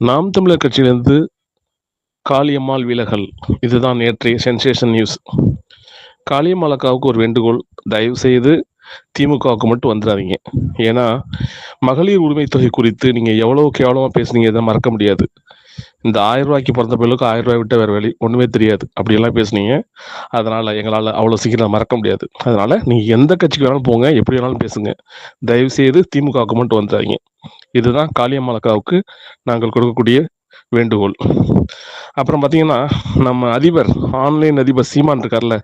நாம் தமிழர் கட்சியிலிருந்து காளியம்மாள் விலகல். இதுதான் நேற்றைய சென்சேஷன் நியூஸ் காளியம்மாள் அக்காவுக்கு ஒரு வேண்டுகோள். தயவு செய்து திமுகவுக்கு மட்டும் வந்துடாதீங்க ஏன்னா மகளிர் உரிமை தொகை குறித்து நீங்கள் எவ்வளோ கேவலமாக பேசுனீங்க இதை மறக்க முடியாது. இந்த ஆயிரம் ரூபாய்க்கு பிறந்த பிள்ளைக்கு ஆயிரம் ரூபாய் விட்டு வேறு வழி ஒன்றுமே தெரியாது. அப்படியெல்லாம் பேசுனீங்க. அதனால் எங்களால் அவ்வளோ சீக்கிரம் மறக்க முடியாது. அதனால் நீங்கள் எந்த கட்சிக்கு வேணாலும் போங்க எப்படி வேணாலும் பேசுங்க. தயவு செய்து திமுகவுக்கு மட்டும் வந்துடாதீங்க இதுதான் காளியம்மாளக்காவுக்கு நாங்கள் கொடுக்கக்கூடிய வேண்டுகோள். அப்புறம் பார்த்தீங்கன்னா நம்ம அதிபர் ஆன்லைன் அதிபர் சீமான் இருக்கார்ல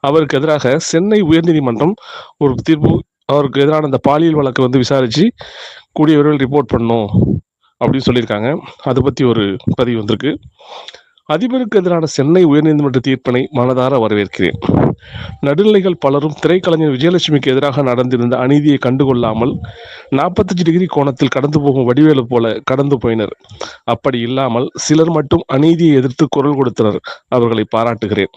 அவருக்கு எதிராக சென்னை உயர்நீதிமன்றம் ஒரு தீர்ப்பு அவருக்கு எதிரான அந்த பாலியல் வழக்கு வந்து விசாரித்து கூடிய விரைவில் ரிப்போர்ட் பண்ணும் அப்படின்னு சொல்லியிருக்காங்க. அதை பற்றி ஒரு பதிவு வந்திருக்கு. அதிபருக்கு எதிரான சென்னை உயர்நீதிமன்ற தீர்ப்பினை மனதார வரவேற்கிறேன். நடுநிலைகள் பலரும் திரைக்கலைஞர் விஜயலட்சுமிக்கு எதிராக நடந்திருந்த அநீதியை கண்டுகொள்ளாமல் நாற்பத்தஞ்சு டிகிரி கோணத்தில் கடந்து போகும் வடிவேலு போல கடந்து போயினர். அப்படி இல்லாமல் சிலர் மட்டும் அநீதியை எதிர்த்து குரல் கொடுத்தனர். அவர்களை பாராட்டுகிறேன்.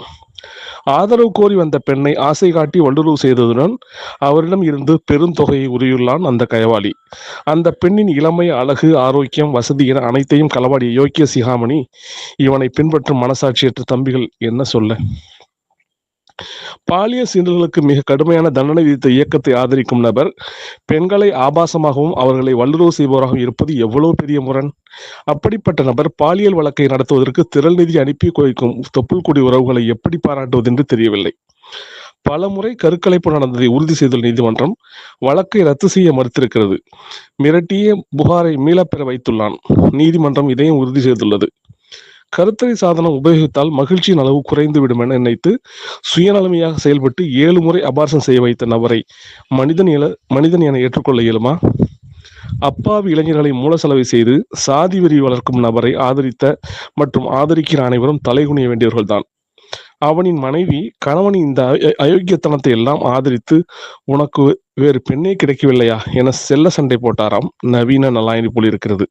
ஆதரவு கோரி வந்த பெண்ணை ஆசை காட்டி வல்லுறவு செய்ததுடன் அவரிடம் இருந்து பெருந்தொகையை உரியுள்ளான் அந்த கயவாளி. அந்த பெண்ணின் இளமை அழகு ஆரோக்கியம் வசதி என அனைத்தையும் களவாடிய யோக்கிய சிகாமணி இவனை பின்பற்றும் மனசாட்சியற்ற தம்பிகள் என்ன சொல்ல? பாலியல் சீண்டல்களுக்கு மிக கடுமையான தண்டனை விதித்த இயக்கத்தை ஆதரிக்கும் நபர் பெண்களை ஆபாசமாகவும் அவர்களை வல்லுறவு செய்பவராகவும் இருப்பது எவ்வளவு பெரிய முரண்? அப்படிப்பட்ட நபர் பாலியல் வழக்கை நடத்துவதற்கு திரள் நிதி அனுப்பி குவிக்கும் தொப்புள் குடி உறவுகளை எப்படி பாராட்டுவது என்று தெரியவில்லை. பல முறை கருக்கலைப்பு நடந்ததை உறுதி செய்துள்ள நீதிமன்றம் வழக்கை ரத்து செய்ய மறுத்திருக்கிறது. மிரட்டிய புகாரை மீளப்பெற வைத்துள்ளான். நீதிமன்றம் இதையும் உறுதி செய்துள்ளது. கருத்தறை சாதனம் உபயோகித்தால் மகிழ்ச்சியின் அளவு குறைந்துவிடும் என நினைத்து சுயநலமையாக செயல்பட்டு ஏழு முறை அபார்சம் செய்ய வைத்த நபரை மனிதன் என மனிதன் என ஏற்றுக்கொள்ள இயலுமா? அப்பாவி இளைஞர்களை மூலசலவை செய்து சாதி வெறி வளர்க்கும் நபரை ஆதரித்த மற்றும் ஆதரிக்கிற அனைவரும் தலைகுனிய வேண்டியவர்கள்தான். அவனின் மனைவி கணவனின் இந்த அயோக்கியத்தனத்தை எல்லாம் ஆதரித்து உனக்கு வேறு பெண்ணே கிடைக்கவில்லையா? என செல்ல சண்டை போட்டாராம் நவீன நலாயணி போல் இருக்கிறது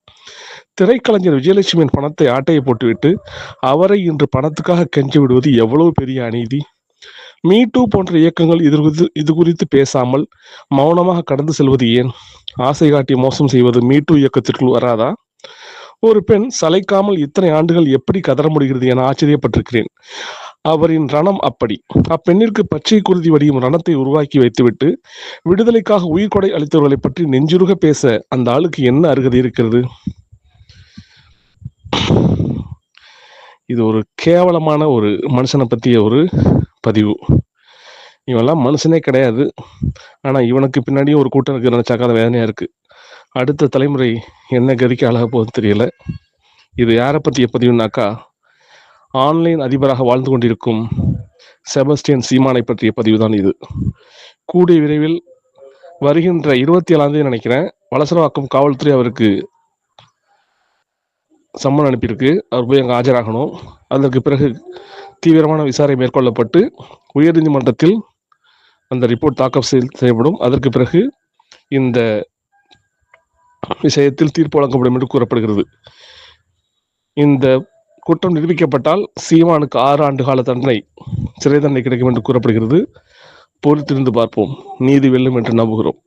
திரைக்கலைஞர் விஜயலட்சுமியின் பணத்தை ஆட்டையை போட்டுவிட்டு அவரை இன்று பணத்துக்காக கெஞ்சி விடுவது எவ்வளவு பெரிய அநீதி? மீ டூ போன்ற இயக்கங்கள் இது குறித்து இது குறித்து பேசாமல் மௌனமாக கடந்து செல்வது ஏன்? ஆசை காட்டி மோசம் செய்வது மீ டூ இயக்கத்திற்குள் வராதா? ஒரு பெண் சளைக்காமல் இத்தனை ஆண்டுகள் எப்படி கதற முடிகிறது என ஆச்சரியப்பட்டிருக்கிறேன். அவரின் ரணம் அப்படி. அப்பெண்ணிற்கு பச்சை குருதி வடியும் ரணத்தை உருவாக்கி வைத்துவிட்டு விடுதலைக்காக உயிர்கொடை அளித்தவர்களை பற்றி நெஞ்சுருக பேச அந்த ஆளுக்கு என்ன அருகதை இருக்கிறது? இது ஒரு கேவலமான ஒரு மனுஷனை பற்றிய ஒரு பதிவு. இவெல்லாம் மனுஷனே கிடையாது. ஆனால் இவனுக்கு பின்னாடியும் ஒரு கூட்டம் இருக்கு. நினச்சாக்கா அது வேதனையாக இருக்குது அடுத்த தலைமுறை என்ன கதிக்கு அழக போகுது தெரியல. இது யாரை பற்றிய பதிவுனாக்கா ஆன்லைன் அதிபராக வாழ்ந்து கொண்டிருக்கும் செபஸ்டியன் சீமானை பற்றிய பதிவு தான் இது. கூடிய விரைவில் வருகின்ற இருபத்தி ஏழாம் தேதி நினைக்கிறேன். வலசரவாக்கம் காவல்துறை அவருக்கு சம்மன் அனுப்பியிருக்கு. அவர் போய் அங்கே ஆஜராகணும். அதற்கு பிறகு தீவிரமான விசாரணை மேற்கொள்ளப்பட்டு உயர்நீதிமன்றத்தில் அந்த ரிப்போர்ட் தாக்கல் செய்- செய்யப்படும். அதற்கு பிறகு இந்த விஷயத்தில் தீர்ப்பு வழங்கப்படும் என்று கூறப்படுகிறது. இந்த குற்றம் நிரூபிக்கப்பட்டால் சீமானுக்கு ஆறு ஆண்டு கால தண்டனை சிறை தண்டனை கிடைக்கும் என்று கூறப்படுகிறது. பொறுத்திருந்து பார்ப்போம். நீதி வெல்லும் என்று நம்புகிறோம்.